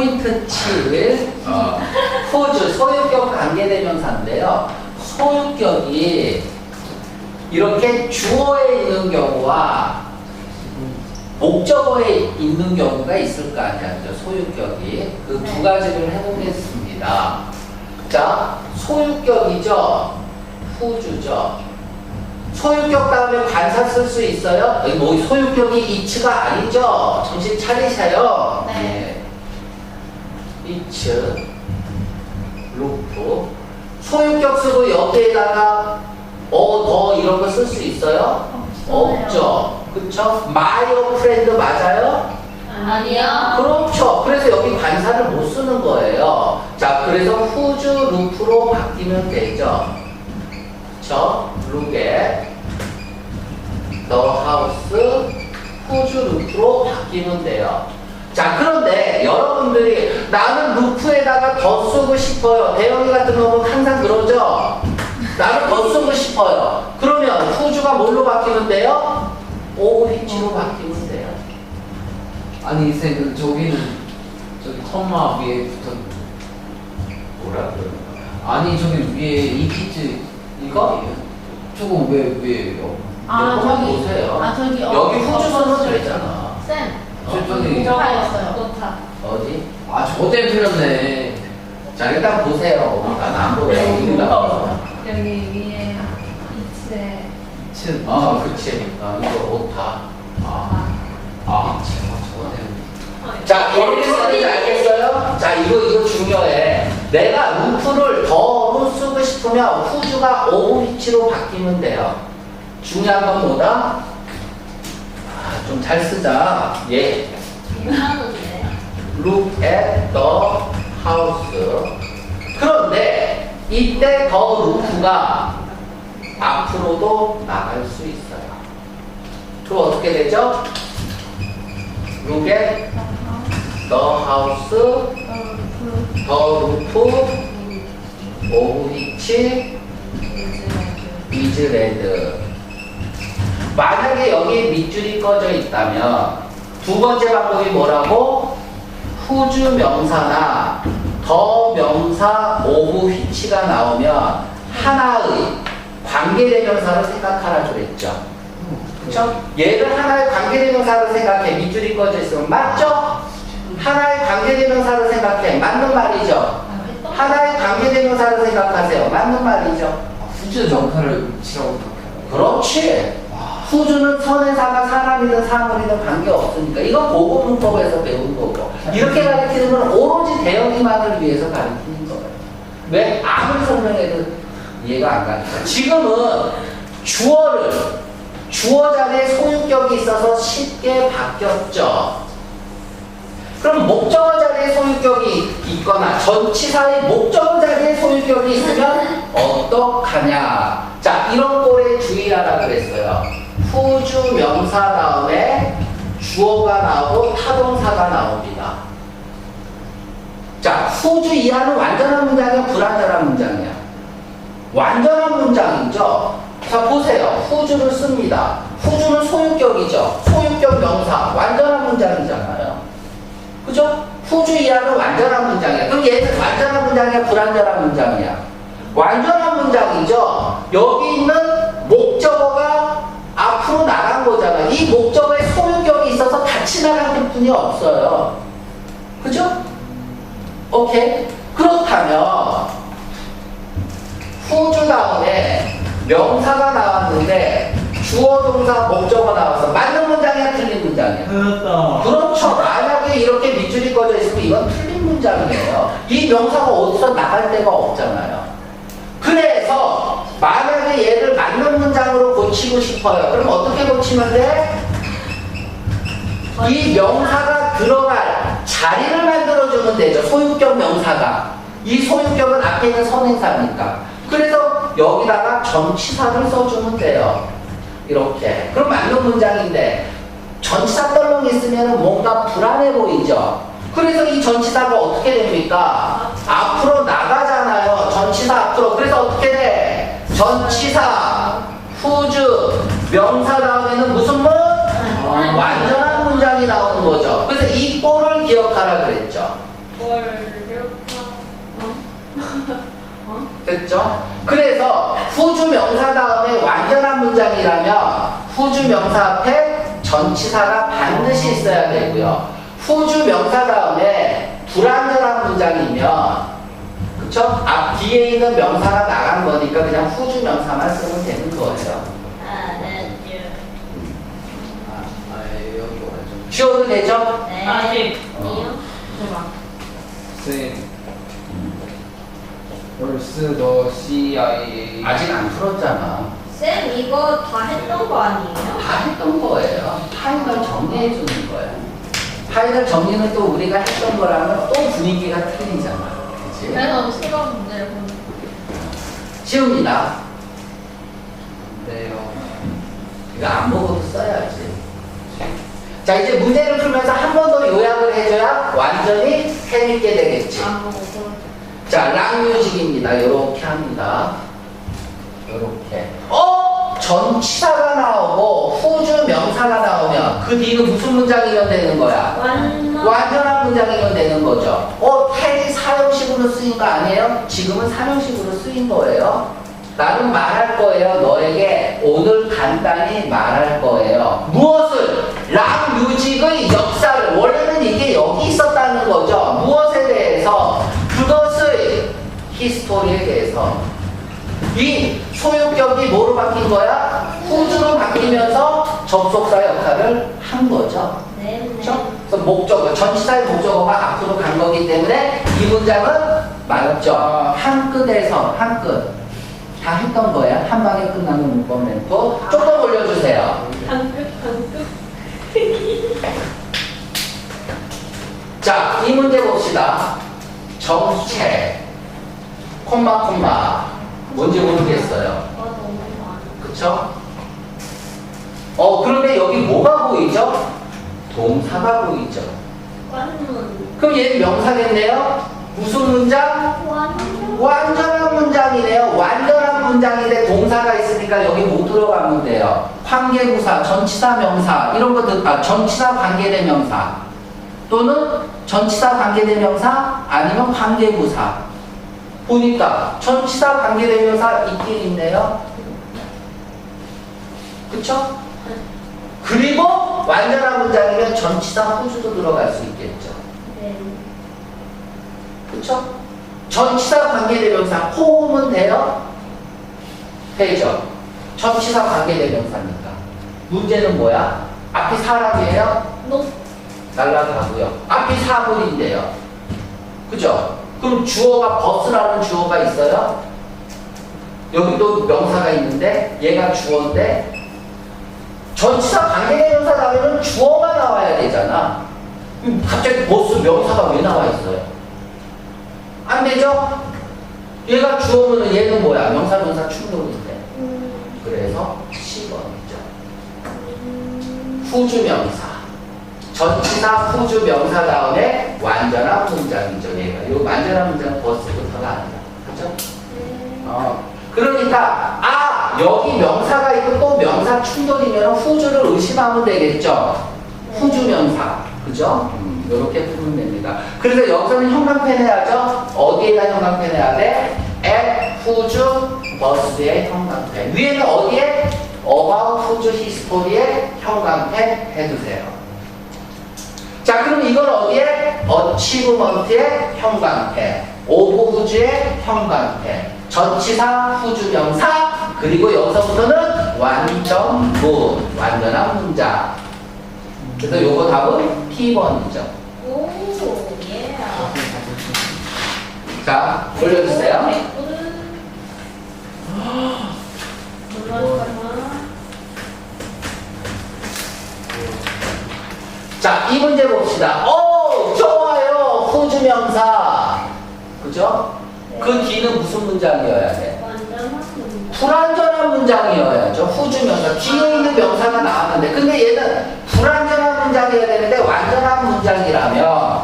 포인트 칠 어, 포즈 소유격 관계대명사인데요. 소유격이 이렇게 주어에 있는 경우와 목적어에 있는 경우가 있을 거 아니야? 소유격이 그 두 가지를 해보겠습니다. 자, 소유격이죠, 후주죠. 소유격 다음에 관사 쓸 수 있어요? 뭐 소유격이 이츠가 아니죠? 정신 차리셔요. 네. 예. 이츠, 루프. 소유격 쓰고 여기에다가 어, 더 이런 거 쓸 수 있어요? 없죠. 그쵸? My friend 맞아요? 아니요. 그렇죠. 그래서 여기 관사를 못 쓰는 거예요. 자, 그래서 후주 루프로 바뀌면 되죠. 그쵸? 룩에 더 하우스 후주 루프로 바뀌면 돼요. 자, 그런데 여러분들이 나는 루프에다가 더 쓰고 싶어요. 대형이 같은 경우는 항상 그러죠? 나는 더 쓰고 싶어요. 그러면 후주가 뭘로 바뀌면 돼요? 오휘치로 바뀌면 돼요. 아니 쌤 저기는 저기 컴마 위에 붙은 뭐라 그러는 거야? 아니 저기 위에 이키즈 이거? 조금 왜 왜요? 아, 한번 저기. 보세요. 아, 저기. 어, 여기 후주 없어졌어요. 써도 되잖아. 쌤. 저 저기 노타였어요. 노타. 어디? 아 저 때문에 틀렸네. 자 일단 보세요. 난안 보여요. 이거 여기 위에 이치에. 친. 아, 그치. 아, 이거 오타. 아, 아. 저거 때문에. 자, 예를 쓰는지 알겠어요? 자, 이거, 이거 중요해. 내가 루프를 더로 쓰고 싶으면 후주가 오 위치로 바뀌면 돼요. 중요한 건 뭐다? 아, 좀잘 쓰자. 예. look at the house. 그런데 이때 더 루프가 앞으로도 나갈 수 있어요. 그럼 어떻게 되죠? look at the house, 더 루프, 오후위치, is red. 만약에 여기 밑줄이 꺼져 있다면 두 번째 방법이 뭐라고? 후주 명사나 더 명사 오후 휘치가 나오면 하나의 관계대명사를 생각하라 그랬죠. 그렇죠? 얘를 하나의 관계대명사를 생각해 밑줄이 꺼져 있으면 맞죠? 하나의 관계대명사를 생각해 맞는 말이죠. 하나의 관계대명사를 생각하세요. 맞는 말이죠. 후즈 정사를 치라고 생각해요. 그렇지. 후주는 선행사가 사람이든 사물이든 관계없으니까 이건 고급 문법에서 배운 거고 이렇게 가르치는 건 오로지 대형이만을 위해서 가르치는 거예요. 왜? 아무리 설명해도 이해가 안 가니까 지금은 주어를 주어 자리에 소유격이 있어서 쉽게 바뀌었죠. 그럼 목적어 자리에 소유격이 있거나 전치사의 목적어 자리에 소유격이 있으면 어떡하냐. 자, 이런 꼴에 주의하라 그랬어요. 후주 명사 다음에 주어가 나오고 타동사가 나옵니다. 자, 후주 이하는 완전한 문장이야, 불완전한 문장이야? 완전한 문장이죠. 자, 보세요. 후주를 씁니다. 후주는 소유격이죠. 소유격 명사. 완전한 문장이잖아요. 그죠? 후주 이하는 완전한 문장이야. 그럼 얘는 완전한 문장이야, 불완전한 문장이야? 완전한 문장이죠. 여기 있는 목적어가 앞으로 나간 거잖아. 이 목적어에 소유격이 있어서 같이 나간 뿐이 없어요. 그죠? 오케이. 그렇다면 후주 다음에 명사가 나왔는데 주어 동사 목적어 나와서 맞는 문장이야, 틀린 문장이야? 틀렸다. 그렇죠. 만약에 이렇게 밑줄이 꺼져 있으면 이건 틀린 문장이에요. 이 명사가 어디서 나갈 데가 없잖아요. 그래서 만약에 얘를 맞는 문장으로 고치고 싶어요. 그럼 어떻게 고치면 돼? 이 명사가 들어갈 자리를 만들어주면 되죠. 소유격 명사가. 이 소유격은 앞에 있는 선행사니까. 그래서 여기다가 전치사를 써주면 돼요. 이렇게. 그럼 맞는 문장인데 전치사 떨렁 있으면 뭔가 불안해 보이죠. 그래서 이 전치사가 어떻게 됩니까? 앞으로 나가잖아요. 전치사 앞으로. 그래서 어떻게 돼? 전치사, 후주, 명사 다음에는 무슨 문? 완전한 문장이 나오는 거죠. 그래서 이 꼴을 기억하라 그랬죠. 됐죠? 그래서 후주 명사 다음에 완전한 문장이라면 후주 명사 앞에 전치사가 반드시 있어야 되고요. 후주 명사 다음에 불완전한 문장이면 그쵸? 앞 뒤에 있는 명사가 나간 거니까 그냥 후주 명사만 쓰면 되는 거예요. 아, 아 여기 완전 쉬워도 되죠? 아직. 어. 쌤 벌스 더 C I 아직 안 풀었잖아. 쌤 이거 다 했던 거 아니에요? 다 했던 거예요. 파일을 정리해 주는 거예요. 파일을 정리는 또 우리가 했던 거랑은 또 분위기가 틀리잖아. 그래서 실험 문제를 보는 쉬웁니다. 네요 이거 안 보고도 써야지. 자, 이제 문제를 풀면서 한 번 더 요약을 해줘야 완전히 해밌게 되겠지. 안 보고 자, 랑뮤직입니다. 요렇게 합니다. 요렇게. 어? 전치사가 나오고 후주 명사가 나오면 그 뒤는 무슨 문장이면 되는 거야? 완전 완전한 문장이면 되는 거죠. 어, 텔이 사형식으로 쓰인 거 아니에요? 지금은 사형식으로 쓰인 거예요. 나는 말할 거예요. 너에게 오늘 간단히 말할 거예요. 무엇을? 랑뮤직의 역사를. 원래는 이게 여기 있었다는 거죠. 무엇에 대해서? 그것의 히스토리에 대해서. 이 소유격이 뭐로 바뀐 거야? 후주로 바뀌면서 접속사 역할을 한 거죠. 네. 그렇죠? 그래서 목적어, 전치사의 목적어가 앞으로 간 거기 때문에 이 문장은 맞죠. 한 끗에서 한 끗. 다 했던 거야. 한 방에 끝나는 문법 멘트. 조금 올려주세요. 자, 이 문제 봅시다. 정체. 콤마, 콤마. 뭔지 모르겠어요. 아 너무 많아. 그쵸? 어, 그런데 여기 뭐가 보이죠? 동사가 보이죠. 그럼 얘는 명사겠네요? 무슨 문장? 완전 완전한 문장이네요. 완전한 문장인데 동사가 있으니까 여기 못 들어가면 돼요. 관계부사, 전치사 명사 이런 것들 아 전치사 관계대명사 또는 전치사 관계대명사 아니면 관계부사 보니까 전치사 관계대명사 있긴 있네요. 그쵸? 그리고 완전한 문장이면 전치사 후주도 들어갈 수 있겠죠. 네. 그쵸? 전치사 관계대명사 호흡은 돼요? 되죠. 전치사 관계대명사니까. 문제는 뭐야? 앞이 사람이에요? 너 날라가고요. 앞이 사물인데요. 그죠? 그럼 주어가 버스라는 주어가 있어요? 여기도 명사가 있는데 얘가 주어인데 전치사 관계대명사 나오면 주어가 나와야 되잖아. 그럼 갑자기 버스 명사가 왜 나와 있어요? 안 되죠? 얘가 주어면 얘는 뭐야? 명사 명사 충돌인데. 그래서 10번이죠. 후주명사. 전치사 후주명사 다음에 완전한 문장이죠. 얘가. 이 완전한 문장은 버스부터가 아니야. 그죠? 어. 그러니까 아 여기 명사가 있고 또 명사 충돌이면 후주를 의심하면 되겠죠. 후주 명사. 그죠? 이렇게 풀면 됩니다. 그래서 여기서는 형광펜 해야죠. 어디에다 형광펜 해야 돼? at 후주 버스의 형광펜. 위에는 어디에? about 후주 히스토리에 형광펜 해두세요. 자, 그럼 이건 어디에? 어치브먼트의 형광펜. 오브 후주의 형광펜. 전치사 후주 명사. 그리고 여기서부터는 완전 문. 완전한 문장. 그래서 요거 답은 P번이죠. 오 예. 자, 올려주세요. 잠깐만. 자, 이 문제 봅시다. 오, 좋아요. 후주 명사. 그죠? 그 뒤는 무슨 문장이어야 돼? 불완전한 문장이어야죠. 후주 명사. 뒤에 있는 명사가 나왔는데. 근데 얘는 불완전한 문장이어야 되는데 완전한 문장이라면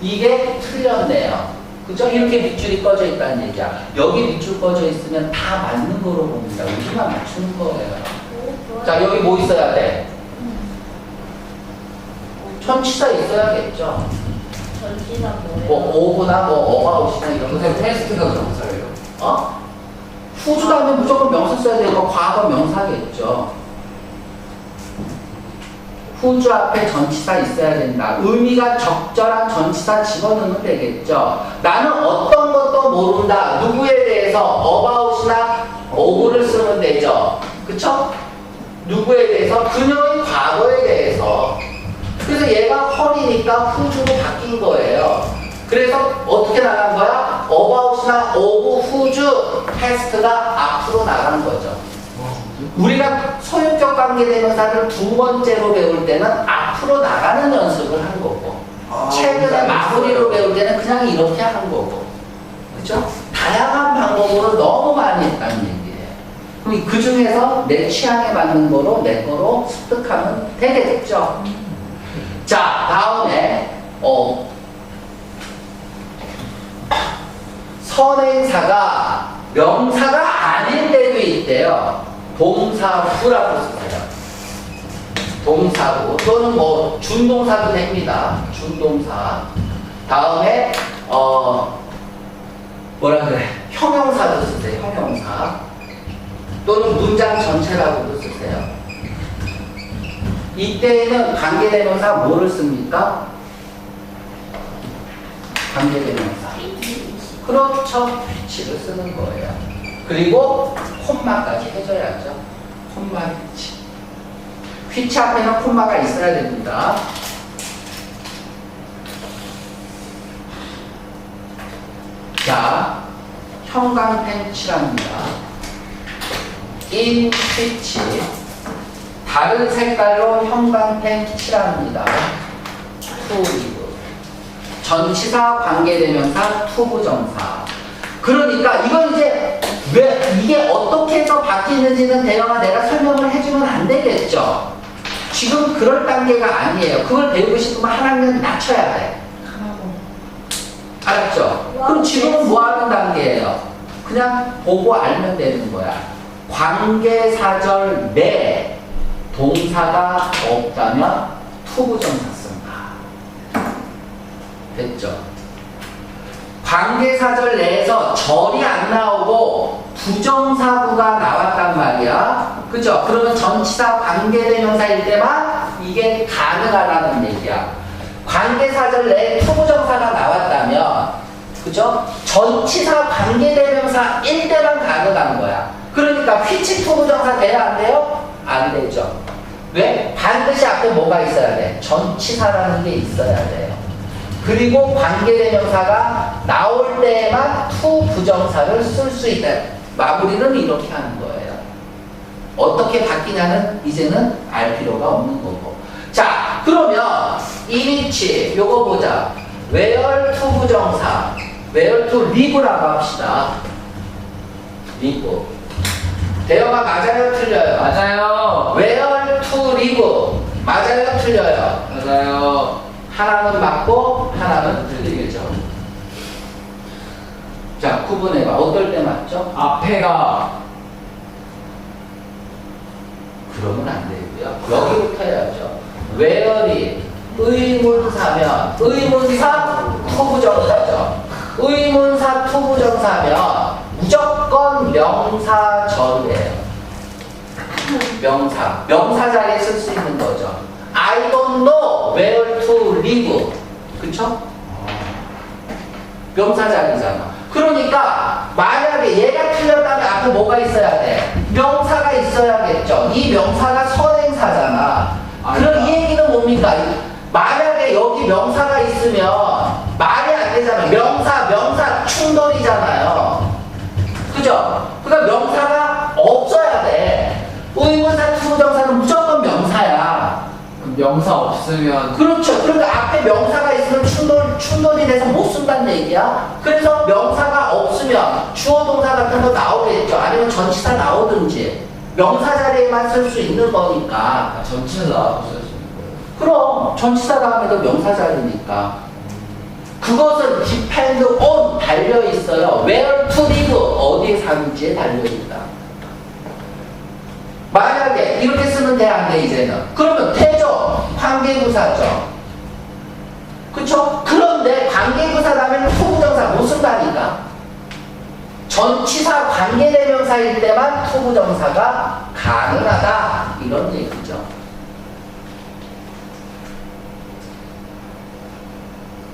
이게 틀렸네요. 그죠? 이렇게 밑줄이 꺼져 있다는 얘기야. 여기 밑줄 꺼져 있으면 다 맞는 거로 봅니다. 우리만 맞추는 거예요. 자, 여기 뭐 있어야 돼? 전치사 있어야겠죠. 전치사 뭐예요? 뭐 오브나 뭐 어바웃이나 이런 거 근데 테스트가 명사예요. 어? 후주가 하면 무조건 명사 써야 되고 과거 명사겠죠. 후주 앞에 전치사 있어야 된다. 의미가 적절한 전치사 집어넣으면 되겠죠. 나는 어떤 것도 모른다. 누구에 대해서 about이나 over를 쓰면 되죠. 그쵸? 누구에 대해서? 그녀의 과거에 대해서. 그래서 얘가 헐이니까 후주로 바뀐 거예요. 그래서 어떻게 나간 거야? about이나 over 후주 테스트가 앞으로 나가는 거죠. 우리가 소유격 관계대명사를 두 번째로 배울 때는 앞으로 나가는 연습을 한 거고 아, 최근에 마무리로 배울 때는 그냥 이렇게 한 거고 그렇죠? 다양한 방법으로 너무 많이 했다는 얘기예요. 그럼 그 중에서 내 취향에 맞는 거로 내 거로 습득하면 되겠죠. 자 다음에 어 선행사가 명사가 아닐 때도 있대요. 동사 후라고 쓰세요. 동사후 또는 뭐 준동사도 됩니다. 준동사. 다음에 어 뭐라 그래 형용사도 쓰세요. 형용사 또는 문장 전체라고도 쓰세요. 이때에는 관계대명사 뭐를 씁니까? 관계대명사. 그렇죠. 위치를 쓰는 거예요. 그리고 콤마까지 해줘야죠. 콤마 위치. 위치 앞에는 콤마가 있어야 됩니다. 자, 형광펜 칠합니다. in 위치. 다른 색깔로 형광펜 칠합니다. 투리브. 전치사 관계대명사 투부정사. 그러니까 이건 이제 왜 이게 어떻게 해서 바뀌는지는 대영아 내가 설명을 해주면 안 되겠죠. 지금 그럴 단계가 아니에요. 그걸 배우고 싶으면 한 학년 낮춰야 돼. 알았죠? 그럼 지금은 뭐 하는 단계예요? 그냥 보고 알면 되는 거야. 관계사절 내 동사가 없다면 투부정사. 됐죠? 관계사절 내에서 절이 안 나오고 부정사구가 나왔단 말이야. 그죠? 그러면 전치사 관계대명사일 때만 이게 가능하다는 얘기야. 관계사절 내에 투부정사가 나왔다면, 그죠? 전치사 관계대명사일 때만 가능한 거야. 그러니까 휘치 투부정사 돼야 안 돼요? 안 되죠. 왜? 반드시 앞에 뭐가 있어야 돼? 전치사라는 게 있어야 돼요. 그리고 관계대명사가 나올 때에만 투 부정사를 쓸 수 있다. 마무리는 이렇게 하는 거예요. 어떻게 바뀌냐는 이제는 알 필요가 없는 거고. 자, 그러면 이 위치 요거 보자. where to 부정사, where to live라고 합시다. live. 대화가 맞아요, 틀려요? 맞아요. where to live. 맞아요, 틀려요? 맞아요. 하나는 맞고 하나는 틀리겠죠. 자, 구분해봐. 어떨 때 맞죠? 앞에가 그러면 안 되고요. 여기부터 해야죠. where이 의문사면 의문사 투부정사죠. 의문사 투부정사면 무조건. 명사. 명사 자리에 쓸 수 있는 거죠. I don't know where to live. 그쵸? 명사 자리잖아. 그러니까 만약에 얘가 틀렸다면 앞에 뭐가 있어야 돼? 명사가 있어야겠죠. 이 명사가 선행사잖아. 그럼 이 얘기는 뭡니까? 만약에 여기 명사가 있으면 말이 안 되잖아요. 명사, 명사 충돌이잖아요. 그죠? 그러니까 명사가 없어야 돼. 의문사, 투부정사는 무조건 명사 없으면 그렇죠. 그러니까 앞에 명사가 있으면 충돌, 충돌이 돼서 못 쓴다는 얘기야. 그래서 명사가 없으면 주어 동사 같은 거 나오겠죠. 아니면 전치사 나오든지. 명사 자리에만 쓸 수 있는 거니까. 아, 전체를 나와서 쓸수 있는 거예요. 그럼 전치사 다음에도 명사 자리니까. 그것은 depend on 달려 있어요. where to live 어디에 사는지에 달려 있다. 만약에 이렇게 쓰면 돼 안 돼 이제는. 그러면 되죠. 관계부사죠. 그쵸? 그런데 관계부사 다음에는 투부정사 못 쓴다니까. 전치사 관계대명사일 때만 투부정사가 가능하다. 이런 얘기죠.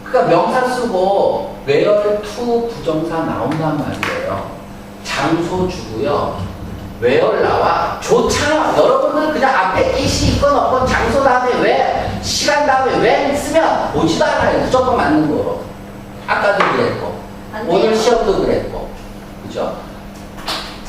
그러니까 명사 쓰고 where to 부정사 나온단 말이에요. 장소 주고요. 나와 좋잖아. 여러분들 그냥 앞에 it이 있건 없건 장소 다음에 where, 시간 다음에 when 쓰면 오지도 않아요. 무조건 맞는 거로. 아까도 그랬고. 오늘 시험도 그랬고 그죠?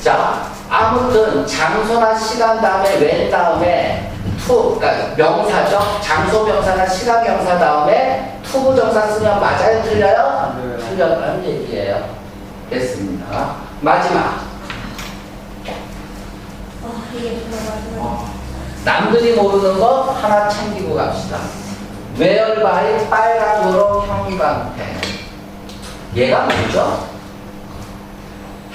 자 아무튼 장소나 시간 다음에 when 다음에 투 그러니까 명사죠. 장소 명사나 시간 명사 다음에 투부 정사 쓰면 맞아요, 틀려요? 네. 틀렸다는 얘기예요. 됐습니다. 마지막 아, 이게 들어가지고. 남들이 모르는 거 하나 챙기고 갑시다. 외열바의 빨간으로 형광펜. 얘가 뭐죠?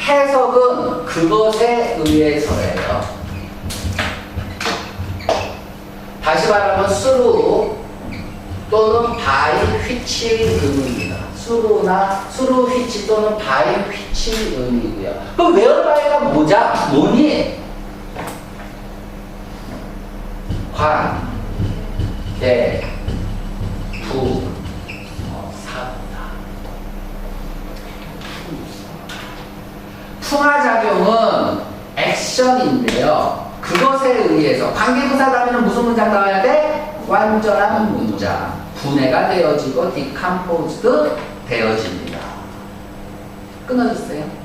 해석은 그것에 의해서예요. 다시 말하면 수루 또는 휘치 의미입니다. 수루나 수루 휘치 또는 바이 휘치 의미고요. 그럼 외열바이가 뭐자? 뭐니? 관, 대, 부, 어. 풍화작용은 액션인데요. 그것에 의해서 관계부사 다음에는 무슨 문장 나와야 돼? 완전한 문장. 분해가 되어지고 디컴포즈드 되어집니다. 끊어주세요.